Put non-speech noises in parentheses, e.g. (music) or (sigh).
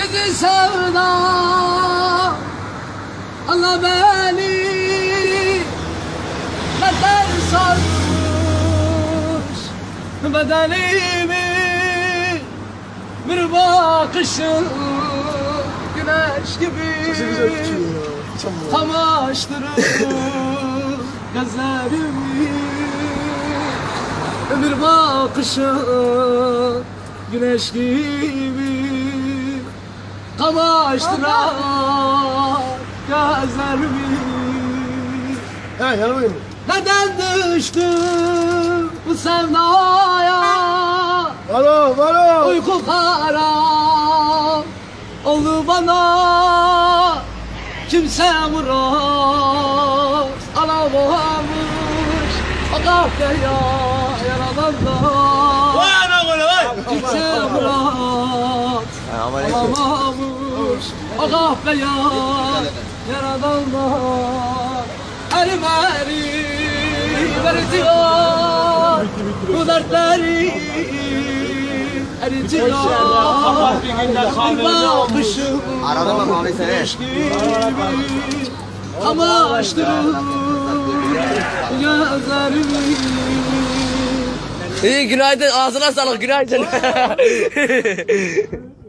Gidi sevda Allah beni. Neden sarmış Bedenimi Bir bakışın Güneş gibi Kamaştırır gözlerimi. Bir bakışın Güneş gibi Kamaştıran gözlerimi. He yanımayım. Neden düştüm bu sevdaya? Alo, alo. Uyku haram oldu bana. Kimse murat alamamış. O kahveye yaradanlar alamamış O kahveye yaradanlar Elim erim eritiyor Bu dertleri eritiyor bir bakışım Arada bak abi seni. Kamaştırır gözlerimi İyi günaydın ağzına sağlık günaydın. (laughs)